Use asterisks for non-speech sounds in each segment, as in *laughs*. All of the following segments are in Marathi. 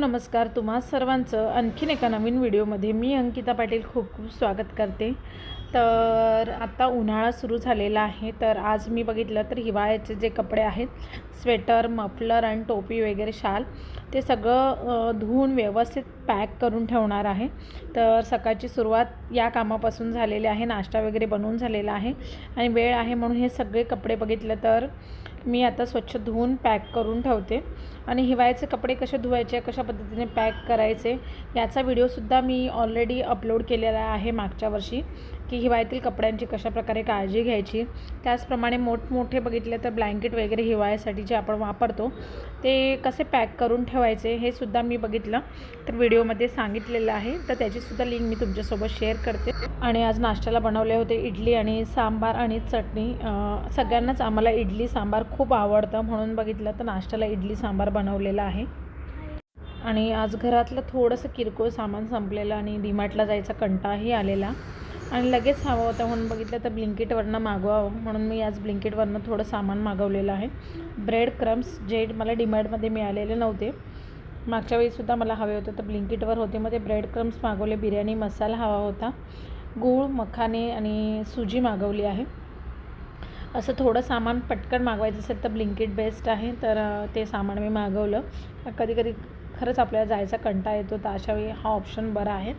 नमस्कार तुम्हा सर्वांचं आणखीन एका नवीन व्हिडिओमध्ये मी अंकिता पाटील खूप खूप स्वागत करते. तर आता उन्हाळा सुरू झालेला आहे तर आज मी बघितलं तर हिवाळ्याचे जे कपडे आहेत स्वेटर मफलर आणि टोपी वगैरे शाल ते सगळं धुवून व्यवस्थित पॅक करून ठेवणार आहे. तर सकाळची सुरुवात या कामापासून झालेली आहे नाश्ता वगैरे बनवून झालेला आहे आणि वेळ आहे म्हणून हे सगळे कपडे बघितलं तर मी आता स्वच्छ धुवून पॅक करून ठेवते. आणि हिवाळ्याचे कपडे कसे धुवायचे कशा पद्धतीने पॅक करायचे याचा व्हिडिओसुद्धा मी ऑलरेडी अपलोड केलेला आहे मागच्या वर्षी. की हिवाळ्यातील कपड्यांची कशाप्रकारे काळजी घ्यायची. त्याचप्रमाणे मोठमोठे बघितले तर ब्लँकेट वगैरे हिवाळ्यासाठी जे आपण वापरतो ते कसे पॅक करून ठेवायचे हे सुद्धा मी बघितलं. तर व्हिडिओमध्ये सांगितलेलं आहे. तर त्याचीसुद्धा लिंक मी तुमच्यासोबत शेअर करते. आणि आज नाश्त्याला बनवले होते इडली आणि सांबार आणि चटणी. सगळ्यांनाच आम्हाला इडली सांबार खूप आवडतं म्हणून बघितलं तर नाश्त्याला इडली सांबार बनवलेला आहे. आणि आज घरातलं थोडंसं किरकोळ सामान संपलेलं आणि डीमार्टला जायचा कंटाही आलेला. आणि लगेच हवं होतं म्हणून बघितलं तर ब्लिंकिटवरनं मागवावं. म्हणून मी आज ब्लिंकिटवरनं थोडं सामान मागवलेलं आहे. ब्रेड क्रम्स जे मला डीमार्टमध्ये मिळालेले नव्हते. मागच्या वेळीसुद्धा मला हवे होते तर ब्लिंकिटवर होते. मग ते ब्रेड क्रम्स मागवले बिर्याणी मसाला हवा होता. गूळ मखाने आणि सुजी मागवली आहे. असं थोडं सामान पटकन मागवायचं असेल तर ब्लिंकिट बेस्ट आहे. तर ते सामान मी मागवलं. कधी कधी खरंच आपल्याला जायचा कंटा येतो तर अशावेळी हा ऑप्शन बरा आहे.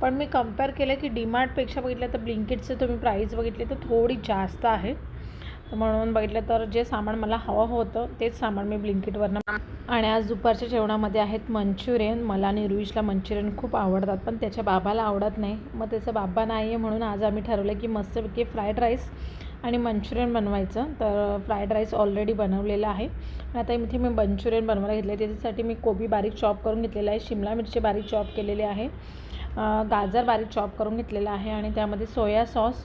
पण मी कंपेअर केलं की डीमार्टपेक्षा बघितलं तर ब्लिंकिटचं तुम्ही प्राईस बघितली तर थोडी जास्त आहे. तर म्हणून बघितलं तर जे सामान मला हवं होतं तेच सामान मी ब्लिंकिटवरनं आणि आज दुपारच्या जेवणामध्ये आहेत मंचुरियन. मला आणि रुईशला मंचुरियन खूप आवडतात पण त्याच्या बाबाला आवडत नाही. मग त्याचा बाबा नाही आहे म्हणून आज आम्ही ठरवलं की मस्तपैकी फ्राईड राईस आणि मंचुरियन बनवायचं. तर फ्राईड राईस ऑलरेडी बनवलेला आहे. आता इथे मी मंचुरियन बनवायला घेतलं आहे त्याच्यासाठी मी कोबी बारीक चॉप करून घेतलेला आहे. शिमला मिरची बारीक चॉप केलेली आहे. गाजर बारीक चॉप करून घेतलेला आहे. आणि त्यामध्ये सोया सॉस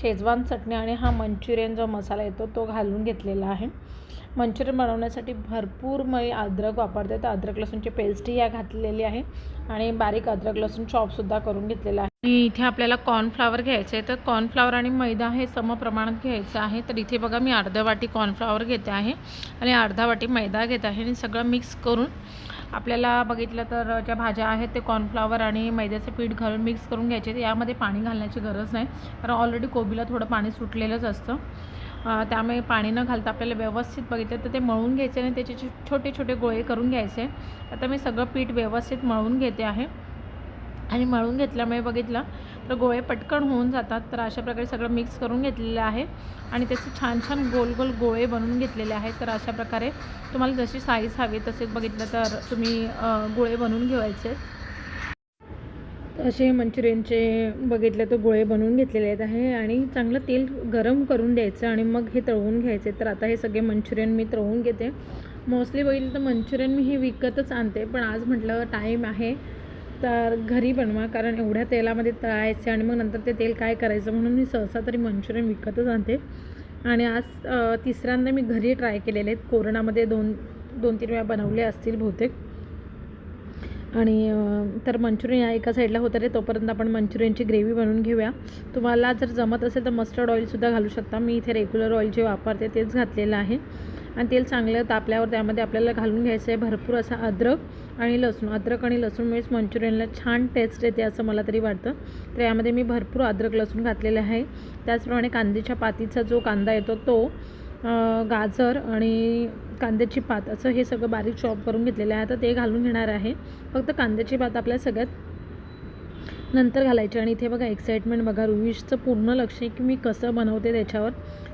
शेजवान चटणी आणि हा मंचुरियन जो मसाला येतो तो घालून घेतलेला आहे. मंचुरियन बनवण्यासाठी भरपूर मी अद्रक वापरते. तर अद्रक लसूणची पेस्टही या घातलेली आहे आणि बारीक अद्रक लसूण चॉपसुद्धा करून घेतलेला आहे. आणि इथे आपल्याला कॉर्नफ्लावर घ्यायचं आहे. तर कॉर्नफ्लावर आणि मैदा हे सम प्रमाणात घ्यायचं आहे. तर इथे बघा मी अर्धा वाटी कॉर्नफ्लावर घेते आहे आणि अर्धा वाटी मैदा घेत आहे आणि सगळं मिक्स करून आपल्याला बघितलं तर ज्या भाज्या आहेत ते कॉर्नफ्लॉवर आणि मैद्याचं पीठ घालून मिक्स करून घ्यायचे. यामध्ये पाणी घालण्याची गरज नाही. कारण ऑलरेडी कोबीला थोडं पाणी सुटलेलंच असतं. त्यामुळे पाणी न घालता आपल्याला व्यवस्थित बघितलं तर ते मळून घ्यायचे आणि त्याचे छोटे छोटे गोळे करून घ्यायचे. आता मी सगळं पीठ व्यवस्थित मळून घेते आहे. आणि मळून घेतल्यामुळे बघितलं तर गोळे पटकन होऊन जातात. तर अशा प्रकारे सगळं मिक्स करून घेतलेलं आहे. आणि त्याचे छान छान गोल गोल गोळे बनवून घेतलेले आहेत. तर अशा प्रकारे तुम्हाला जशी साईज हवी तसेच बघितलं तर तुम्ही गोळे बनवून घेवायचे. असे मंचुरियनचे बघितलं तर गोळे बनवून घेतलेले आहेत आहे. आणि चांगलं तेल गरम करून द्यायचं आणि मग हे तळवून घ्यायचे. तर आता हे सगळे मंचुरियन मी तळवून घेते. मोस्टली बघितलं तर मंचुरियन मी हे विकतच आणते. पण आज म्हटलं टाईम आहे. तर घरी बनवा कारण एवढ्या तेलामध्ये तळायचे आणि मग नंतर ते तेल काय करायचं म्हणून मी सहसा तरी मंचुरियन विकतच आणते. आणि आज तिसऱ्यांदा मी घरी ट्राय केलेले आहेत. कोरोनामध्ये दोन दोन तीन वेळा बनवले असतील बहुतेक. आणि तर मंचुरियन या एका साईडला होतं रे तोपर्यंत आपण मंचुरियनची ग्रेव्ही बनवून घेऊया. तुम्हाला जर जमत असेल तर मस्टर्ड ऑइलसुद्धा घालू शकता. मी इथे रेग्युलर ऑइल जे वापरते तेच घातलेलं आहे. आणि तेल चांगलं तापल्यावर त्यामध्ये आपल्याला घालून घ्यायचं आहे. भरपूर असा अद्रक. आणि लसूण अद्रक आणि लसूणमुळेच मंचुरियनला छान टेस्ट येते असं मला तरी वाटतं. तर यामध्ये मी भरपूर अद्रक लसूण घातलेलं आहे. त्याचप्रमाणे कांद्याच्या पातीचा जो कांदा येतो तो गाजर आणि कांद्याची पात असं हे सगळं बारीक चॉप करून घेतलेलं आहे. तर ते घालून घेणार आहे. फक्त कांद्याची पात आपल्या सगळ्यात नंतर घालायची आणि इथे बघा एक्साइटमेंट बघा रुईशचं पूर्ण लक्ष आहे की मी कसं बनवते त्याच्यावर.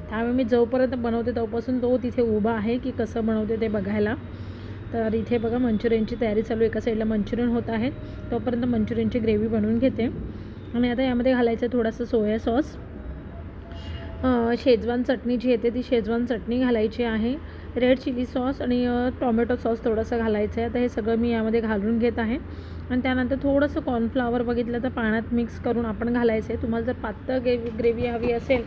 त्यामुळे मी जोपर्यंत बनवते तोपासून तो तिथे उभा आहे की कसं बनवते ते बघायला. तर इथे बघा मंचुरियनची तयारी चालू एका साईडला मंचुरियन होत आहे. तोपर्यंत मंचुरियनची ग्रेव्ही बनवून घेते. आणि आता यामध्ये घालायचं थोडासा सोया सॉस. शेजवान चटणी जी येते ती शेजवान चटणी घालायची आहे. रेड चिली सॉस आणि टॉमॅटो सॉस थोडंसं घालायचं आहे. तर हे सगळं मी यामध्ये घालून घेत आहे. आणि त्यानंतर थोडंसं कॉर्नफ्लावर बघितलं तर पाण्यात मिक्स करून आपण घालायचं आहे. तुम्हाला जर पातळ ग्रेव्ही ग्रेव्ही हवी असेल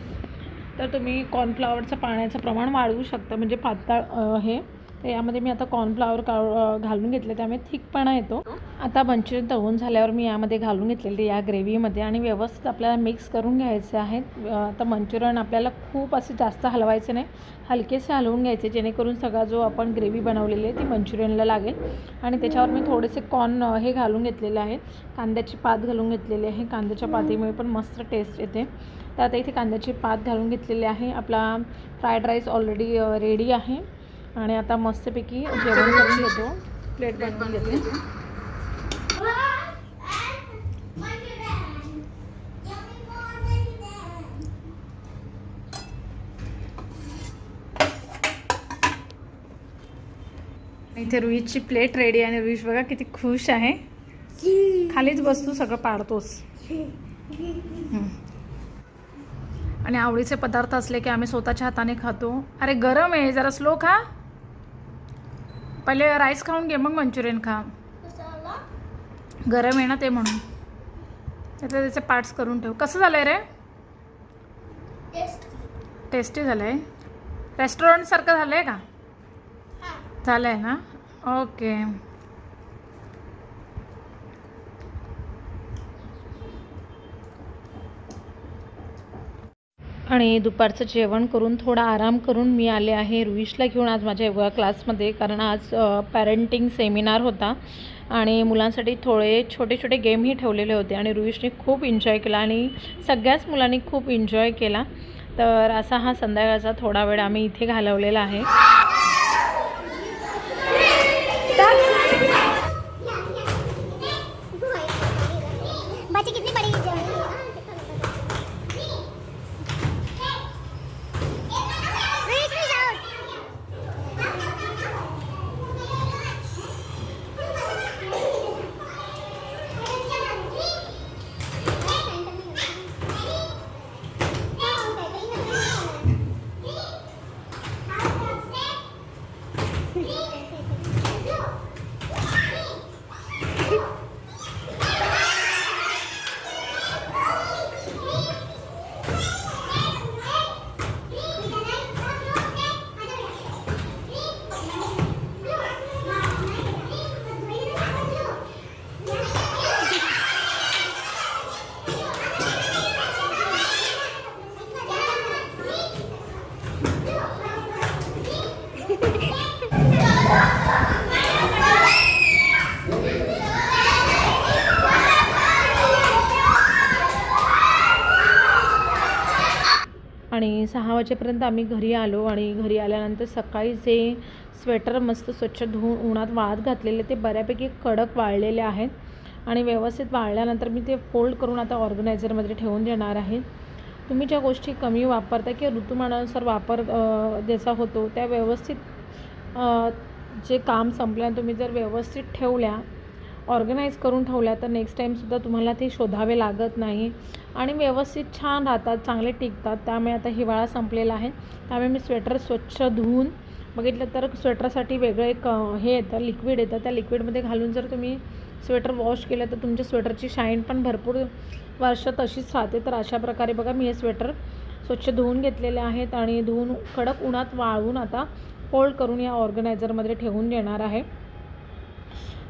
तर तुम्ही कॉर्नफ्लावरचं पाण्याचं प्रमाण वाढवू शकता. म्हणजे पातळ हे. तर यामध्ये मी आता कॉर्नफ्लावर का घालून घेतले त्यामुळे थिकपणा येतो. आता मंचुरियन दळून झाल्यावर मी यामध्ये घालून घेतलेले या ग्रेव्हीमध्ये आणि व्यवस्थित आपल्याला मिक्स करून घ्यायचे आहेत. आता मंचुरियन आपल्याला खूप असे जास्त हलवायचे नाही. हलकेसे हलवून घ्यायचे जेणेकरून सगळा जो आपण ग्रेव्ही बनवलेली आहे ती मंचुरियनला लागेल. आणि त्याच्यावर मी थोडेसे कॉर्न हे घालून घेतलेले आहे कांद्याची पात घालून घेतलेली आहे. कांद्याच्या पातीमुळे पण मस्त टेस्ट येते. तर आता इथे कांद्याची पात घालून घेतलेली आहे. आपला फ्राईड राईस ऑलरेडी रेडी आहे. आणि आता मस्तपैकी जेवण करून घेतो. प्लेट बनवून घेते. इथे रुईची प्लेट रेडी आणि रुईश बघा किती खुश आहे. खालीच बसतो सगळं पाडतोस. आणि आवडीचे पदार्थ असले की आम्ही स्वतःच्या हाताने खातो. अरे गरम आहे जरा स्लो खा. पहिले राईस खाऊन घे मग मंचुरियन खा. गरम आहे ना ते म्हणून. त्यातले त्याचे पार्ट्स करून ठेव. कसं झालंय रे? टेस्टी. झालंय. रेस्टॉरंटसारखं झालंय का? झालंय ना? ओके. आणि दुपारचं जेवण करून थोडा आराम करून मी आले आहे रुईशला घेऊन आज माझ्या योगा क्लासमध्ये कारण आज पॅरेंटिंग सेमिनार होता. आणि मुलांसाठी थोडे छोटे छोटे गेमही ठेवलेले होते आणि रुईशने खूप एन्जॉय केला आणि सगळ्याच मुलांनी खूप एन्जॉय केला. तर असा हा संध्याकाळचा थोडा वेळ आम्ही इथे घालवलेला आहे. Yeah. *laughs* आणि सहा वाजेपर्यंत आम्ही घरी आलो आणि घरी आल्यानंतर सकाळी जे स्वेटर मस्त स्वच्छ धुवून उन्हात वाळत घातलेले ते बऱ्यापैकी कडक वाळलेले आहेत. आणि व्यवस्थित वाळल्यानंतर मी ते फोल्ड करून आता ऑर्गनायझरमध्ये ठेवून देणार आहे. तुम्ही ज्या गोष्टी कमी वापरता किंवा ऋतुमानानुसार वापर ज्याचा होतो त्या व्यवस्थित जे काम संपल्यानं तुम्ही जर व्यवस्थित ठेवल्या ऑर्गनाईज करून ठेवल्या तर नेक्स्ट टाईमसुद्धा तुम्हाला ते शोधावे लागत नाही. आणि व्यवस्थित छान राहतात चांगले टिकतात. त्यामुळे आता हिवाळा संपलेला आहे. त्यामुळे मी स्वेटर स्वच्छ धुवून बघितलं तर स्वेटरसाठी वेगळं एक हे येतं लिक्विड येतं. त्या लिक्विडमध्ये घालून जर तुम्ही स्वेटर वॉश केलं तर तुमच्या स्वेटरची शाईन पण भरपूर वर्ष तशीच राहते. तर अशा प्रकारे बघा मी हे स्वेटर स्वच्छ धुवून घेतलेले आहेत आणि धुवून कडक उन्हात वाळवून आता फोल्ड करून या ऑर्गनायझरमध्ये ठेवून देणार आहे.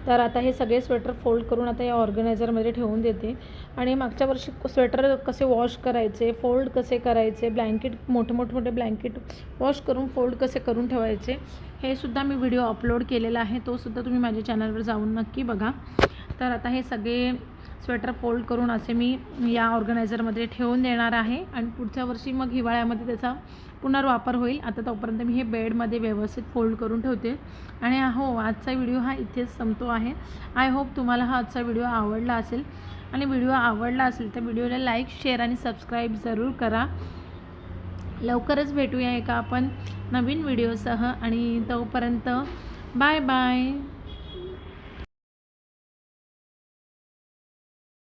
तर आता हे सगळे स्वेटर फोल्ड करून आता या ऑर्गनायझरमध्ये ठेवून देते. आणि मागच्या वर्षी स्वेटर कसे वॉश करायचे फोल्ड कसे करायचे ब्लँकेट मोठे मोठे मोठे ब्लँकेट वॉश करून फोल्ड कसे करून ठेवायचे हे सुद्धा मी व्हिडिओ अपलोड केलेला आहे. तो सुद्धा तुम्ही माझ्या चॅनलवर जाऊन नक्की बघा. तर आता हे सगळे स्वेटर फोल्ड करून असे मी या ऑर्गनायझरमध्ये ठेवून देणार आहे. आणि पुढच्या वर्षी मग हिवाळ्यामध्ये त्याचा पुनर्वापर होईल. आता तोपर्यंत मी हे बेडमध्ये व्यवस्थित फोल्ड करून ठेवते. आणि हो आजचा व्हिडिओ हा इथेच संपतो आहे. आय होप तुम्हाला हा आजचा व्हिडिओ आवडला असेल. आणि व्हिडिओ आवडला असेल तर व्हिडिओला लाईक शेअर आणि सबस्क्राईब जरूर करा. लवकरच भेटूया एका आपण नवीन व्हिडिओसह. आणि तोपर्यंत बाय बाय